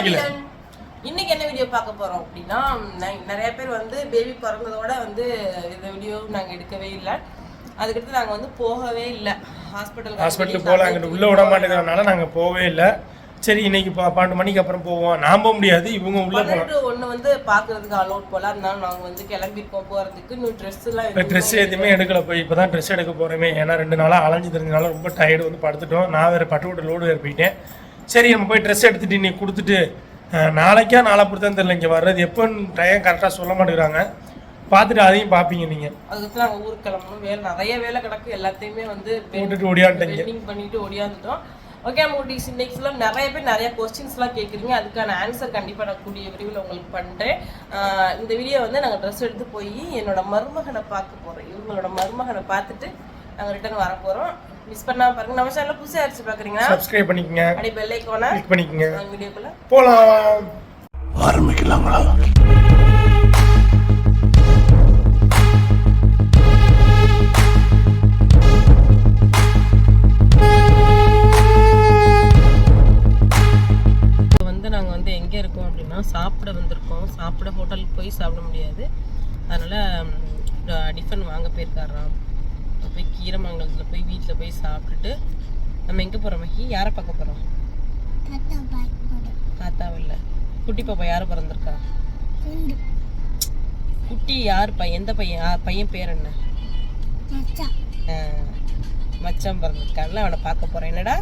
மகிழன் இன்னைக்கு என்ன வீடியோ பார்க்க போறோம் அப்படின்னா நிறைய பேர் வந்து பேபி பிறந்ததோட வந்து இந்த வீடியோ நாங்க எடுக்கவே இல்லை. அதுக்கடுத்து நாங்க வந்து போகவே இல்லை. ஹாஸ்பிட்டல் ஹாஸ்பிட்டல் போகல அங்கிட்டு உள்ள விட மாட்டேங்கிறதுனால நாங்கள் போகவே இல்லை. சரி இன்னைக்கு பன்னெண்டு மணிக்கு அப்புறம் போவோம். நான் போக முடியாது இவங்க உள்ள போகலாம் ஒண்ணு வந்து பாக்குறதுக்கு அலோட் போல. அதனால நாங்க வந்து கிளம்பிருக்கோம் போறதுக்கு. இன்னும் ட்ரெஸ் எல்லாம் இப்போ ட்ரெஸ் எதுவுமே எடுக்கல. போய் இப்போ தான் ட்ரெஸ் எடுக்க போகிறோமே ஏன்னா ரெண்டு நாளாக அலைஞ்சு தெரிஞ்சனால ரொம்ப டயர்டு வந்து படுத்துட்டோம். நான் வேறு பட்டுவிட்டு லோடு வேறு போயிட்டேன். சரி நம்ம போய் ட்ரெஸ் எடுத்துட்டு இன்னைக்கு கொடுத்துட்டு நாளைக்கா நாளை பொறுத்தான் தெரியல இங்கே வர்றது எப்போன்னு டைம் கரெக்டாக சொல்ல மாட்டேங்கிறாங்க. பார்த்துட்டு அதையும் பார்ப்பீங்க நீங்கள் அதுக்கு நாங்க ஊருக்கு கிளம்பணும் வேலை நிறைய வேலை கிடக்கு எல்லாத்தையுமே வந்து போட்டுட்டு ஓடியாந்துட்டீங்க. பண்ணிட்டு ஓடியாந்துட்டோம். ஓகே மூட்டிஸ் இன்னைக்கு ஃபுல்லாக நிறைய பேர் நிறைய கொஸ்டின்ஸ்லாம் கேட்குறீங்க அதுக்கான ஆன்சர் கண்டிப்பாக நான் கூடிய விரைவில் உங்களுக்கு பண்ணுறேன் இந்த வீடியோ வந்து நாங்கள் ட்ரெஸ் எடுத்து போய் என்னோட மருமகனை பார்க்க போகிறோம் இவங்களோட மருமகனை பார்த்துட்டு நாங்கள் ரிட்டர்ன் வர போகிறோம் மிஸ் பண்ணாம பாருங்க. நம்ம சேனலில் புதுசாக அடிச்சு பார்க்குறீங்கன்னா சப்ஸ்கிரைப் பண்ணிக்கங்க. அப்படியே பெல் ஐக்கான கிளிக் பண்ணிக்கங்க. வீடியோக்குள்ள போகலாம் ஆரம்பிக்கலாங்களா? இப்போ வந்து நாங்கள் வந்து எங்கே இருக்கோம் அப்படின்னா சாப்பிட வந்திருக்கோம். சாப்பிட ஹோட்டலுக்கு போய் சாப்பிட முடியாது. அதனால் டிஃபன் வாங்க போயிருக்காராம். அப்ப போய் கீரமங்கலத்தில் போய் வீட்டில் போய் சாப்பிட்டுட்டு நம்ம எங்கே போகிறோம் மகி? யாரை பார்க்க போகிறோம் தாத்தாவில்ல குட்டி பாப்பா யார் பிறந்திருக்கா? குட்டி யார் பையன்? எந்த பையன்? பையன் பேர் என்ன? மச்சான் பிறந்திருக்கான்ல அவனை பார்க்க போகிறேன் என்னடா?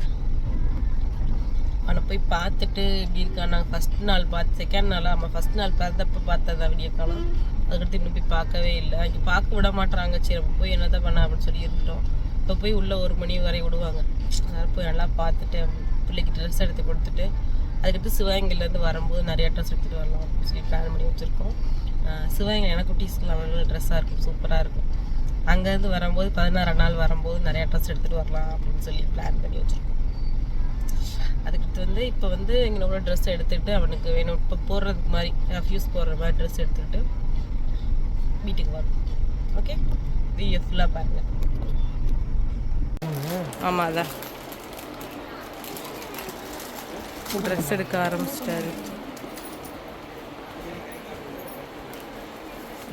அவனை போய் பார்த்துட்டு இப்படி இருக்கான்? நாங்கள் ஃபஸ்ட் நாள் பார்த்து செகண்ட் நாள்? அவன் ஃபஸ்ட் நாள் பிறந்தப்ப பார்த்ததா வீடியோ காலம் அதுக்கடுத்து இன்னும் போய் பார்க்கவே இல்லை. அங்கே பார்க்க விட மாட்றாங்க. சரி போய் என்னதான் பண்ண அப்படின்னு சொல்லி இருந்துட்டோம். இப்போ போய் உள்ளே ஒரு மணி வரை விடுவாங்க. அதனால் போய் நல்லா பார்த்துட்டு பிள்ளைக்கு ட்ரெஸ் எடுத்து கொடுத்துட்டு அதுக்கடுத்து சிவகங்கையிலேருந்து வரும்போது நிறைய ட்ரெஸ் எடுத்துகிட்டு வரலாம் அப்படின்னு சொல்லி பிளான் பண்ணி வச்சுருக்கோம். சிவகங்கை எனக்கு குட்டீஸ்லாம் ட்ரெஸ்ஸாக இருக்கும். சூப்பராக இருக்கும். அங்கேருந்து வரும்போது பதினாறு நாள் வரும்போது நிறையா ட்ரெஸ் எடுத்துகிட்டு வரலாம் அப்படின்னு சொல்லி பிளான் பண்ணி வச்சுருக்கோம். அதுக்கடுத்து வந்து இப்போ வந்து எங்களோட ட்ரெஸ் எடுத்துகிட்டு அவனுக்கு வேணும். இப்போ போடுறதுக்கு மாதிரி ஃபியூஸ் போடுற மாதிரி ட்ரெஸ் எடுத்துக்கிட்டு வீட்டுக்கு வரும். ஓகே வீடியோ ஃபுல்லாக பாருங்கள் ஆமாம் அதான் ட்ரெஸ் எடுக்க ஆரம்பிச்சிட்டாரு.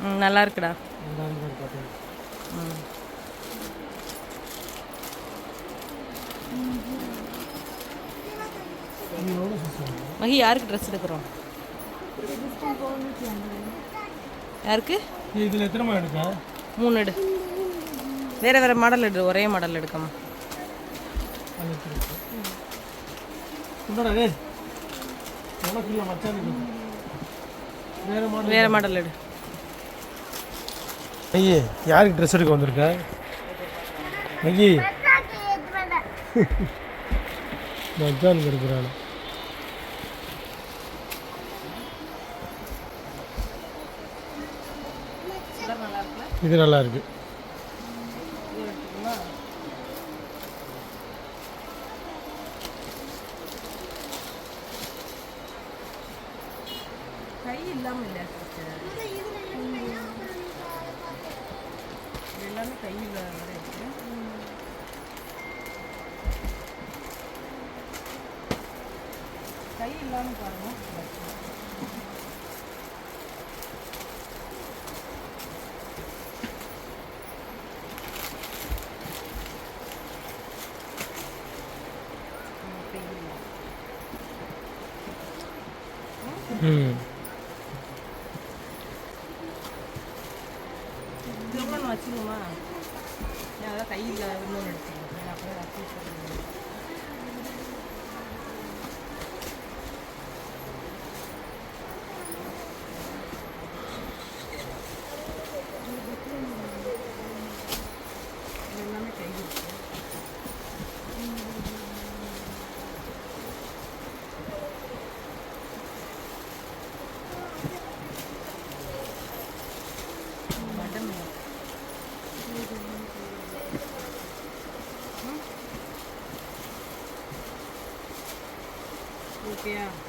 ம் நல்லா இருக்குடா. ம். மகி யாருக்கு ட்ரெஸ் எடுக்கிறோம்? யாருக்கு? இதில் எத்தனை மூணு எடு. வேற வேற மாடல் எடு ஒரே மாடல் எடுக்கமா சுந்தரா டேய் உனக்கு இல்லை மச்சானுக்கு வேற மாடல் வேற மாடல் எடு. ஐயே யாருக்கு ட்ரெஸ் எடுக்க வந்திருக்க? ஐயே மச்சானுக்கு எடுக்கிறான் இது நல்லா இருக்கு. மாதிரி இல்லாமல் இல்லை எல்லாமே கையில் வர இருக்கு. கை இல்லாமல் பாருங்கள் Mm.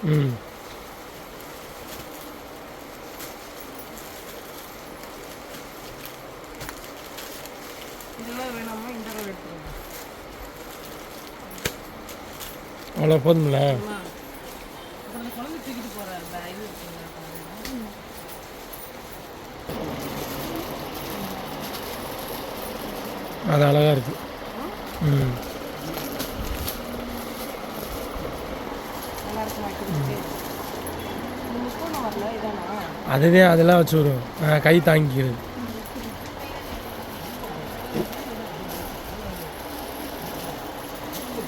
ம் வேணாமா இந்த அவ்வளோ போதும்ல குழந்தை தூக்கிட்டு போகிற பேக் இருக்குங்களா அது அழகாக இருக்குது ம். அதுதான் அதெல்லாம் வச்சு விடுவோம். கை தாங்கிக்கிறது.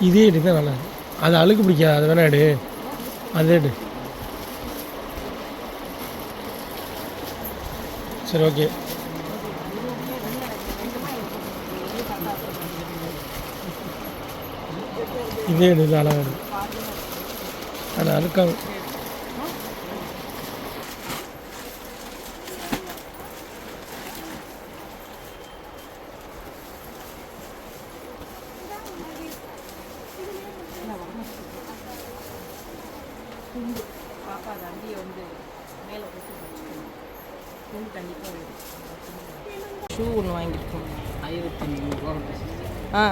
இதே எடு தான் நல்லா அது அழுக்கு பிடிக்காது. அது வேணா எடு. அதே எடு. சரி ஓகே. இதே அழகாக இருக்கு அது அழுக்காகும் பாப்பா அந்த அண்டியை வந்து மேலே போட்டு வச்சுக்கணும் துண்டு கண்டிப்பாக வேணும் ஷூ ஒன்று வாங்கியிருக்கோம். ஆயிரத்தி நூறுரூவா ஆ.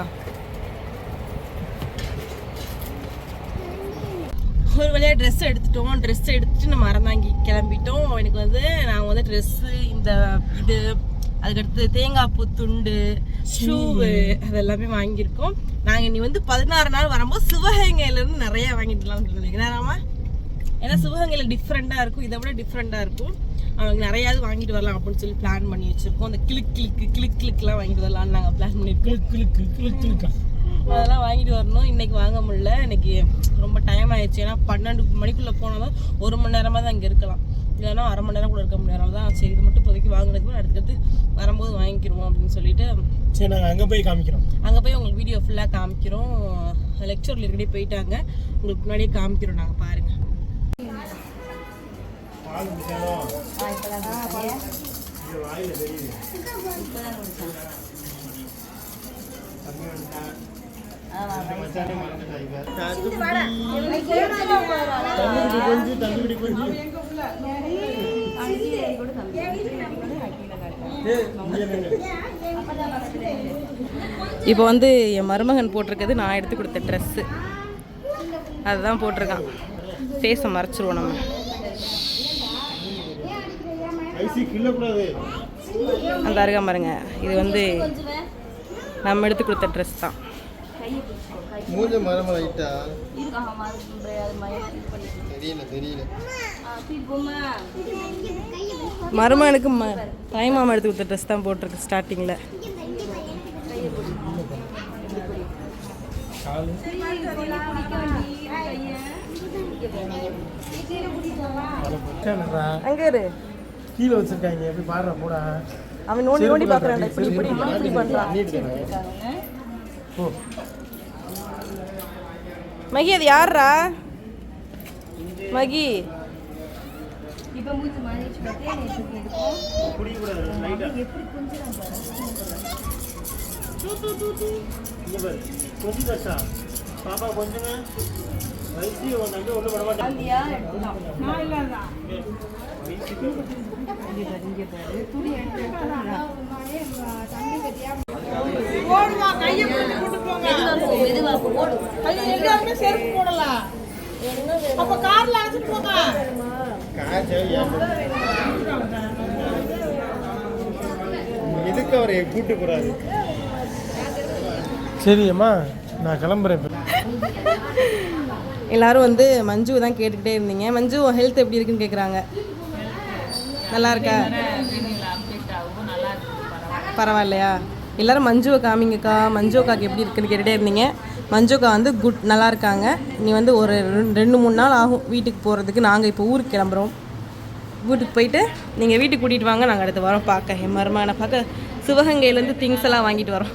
ஒரு வழியாக ட்ரெஸ் எடுத்துட்டோம். ட்ரெஸ் எடுத்துட்டு நம்ம மறந்தாங்கி கிளம்பிட்டோம். எனக்கு வந்து நாங்கள் வந்து ட்ரெஸ்ஸு இந்த இது அதுக்கடுத்து தேங்காய் பூ துண்டு ஷூவு அதெல்லாமே வாங்கியிருக்கோம். நாங்கள் இனி வந்து பதினாறு நாள் வரும்போது சிவகங்கையிலேருந்து நிறையா வாங்கிட்டுலாம் நினைக்கிறேன் ஏன்னா சிவகங்கையில் டிஃப்ரெண்ட்டாக இருக்கும். இதை விட டிஃப்ரெண்ட்டாக இருக்கும். அவங்க நிறையாவது வாங்கிட்டு வரலாம் அப்படின்னு சொல்லி பிளான் பண்ணி வச்சுருக்கோம். அந்த கிளிக் கிளிக்கு கிளிக் கிளிக்லாம் வாங்கிட்டு வரலாம்னு நாங்கள் பிளான் பண்ணியிருக்கோம். கிளுக்கு கிளுக்கு கிளுக்கா? அதெல்லாம் வாங்கிட்டு வரணும். இன்னைக்கு வாங்க முடியல. இன்னைக்கு ரொம்ப டைம் ஆயிடுச்சு. ஏன்னா பன்னெண்டு மணிக்குள்ளே போனால் தான் ஒரு மணி நேரமாக தான் இங்கே இருக்கலாம். இல்லைன்னா அரை மணி நேரம் கூட இருக்க முடியாது. தான் சரி இது மட்டும் இப்போதைக்கு வாங்கினதுக்கு அடுத்தடுத்து வரும்போது வாங்கிக்கிருவோம் அப்படின்னு சொல்லிட்டு சரி நாங்கள் அங்கே போய் காமிக்கிறோம். அங்கே போய் உங்களுக்கு வீடியோ ஃபுல்லாக காமிக்கிறோம். லெக்சரில் இருக்கடி போயிட்டாங்க. உங்களுக்கு முன்னாடியே காமிக்கிறோம் நாங்கள் பாருங்கள் இப்போ வந்து என் மருமகன் போட்டிருக்கிறது நான் எடுத்து கொடுத்த ட்ரெஸ்ஸு அதுதான் போட்டிருக்கான். ஃபேஸை மறைச்சிருவோம் நம்ம. அந்த அருகா பாருங்க. இது வந்து நம்ம எடுத்து கொடுத்த ட்ரெஸ் தான். மூஞ்ச மரம் லைட்டா தெரியல தெரியல. மருமகனுக்கு ம தாய் மாமா எடுத்து கொடுத்த ட்ரெஸ் தான் போட்டிருக்கு ஸ்டார்டிங்கில் அங்கே இரு. கீழே வச்சிருக்காங்க எப்படி பாடுற போடா அவன் நோண்டி நோண்டி பார்க்குறான் இப்படி இப்படி இப்படி இப்படி பண்ணுறான் ஓ மகி அது யார்ரா மகி பாப்பா கொஞ்சமே வயசு உன் தம்பி ஒன்றும் பண்ண மாட்டேன் எதுக்கு அவரை கூட்டு போறாரு? சரி அம்மா நான் கிளம்புறேன். எல்லாரும் வந்து மஞ்சு தான் கேட்டுக்கிட்டே இருந்தீங்க. மஞ்சு ஹெல்த் எப்படி இருக்குன்னு கேட்குறாங்க நல்லா இருக்கா. பரவாயில்லையா? எல்லாரும் மஞ்சுவை காமிங்கக்கா. மஞ்சுக்காக்கு எப்படி இருக்குன்னு கேட்டுகிட்டே இருந்தீங்க. மஞ்சுக்கா வந்து குட் நல்லா இருக்காங்க. நீ வந்து ஒரு ரெண்டு- ரெண்டு மூணு நாள் ஆகும் வீட்டுக்கு போகிறதுக்கு நாங்கள் இப்போ ஊருக்கு கிளம்புறோம். வீட்டுக்கு போயிட்டு நீங்கள் வீட்டுக்கு கூட்டிகிட்டு வாங்க. நாங்கள் அடுத்து வரோம். பார்க்க என் மருமகனை பார்க்க சிவகங்கையிலேருந்து திங்ஸ் எல்லாம் வாங்கிட்டு வரோம்.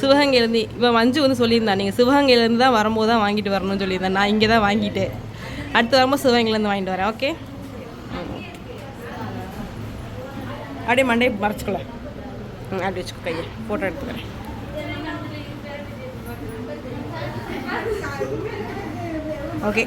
சிவகங்கையிலேருந்து இப்போ மஞ்சு வந்து சொல்லியிருந்தா. நீங்கள் சிவகங்கையிலேருந்து தான் வரும்போது தான் வாங்கிட்டு வரணும்னு சொல்லியிருந்தேன் நான் இங்கே தான் வாங்கிட்டேன் அடுத்து வரும்போது சிவகங்கையிலேருந்து வாங்கிட்டு வரேன். ஓகே அப்படியே மண்டையை மறைச்சிக்கலாம். அப்படி வச்சுக்கோ கையை. ஃபோட்டோ எடுத்துக்கிறேன். ஓகே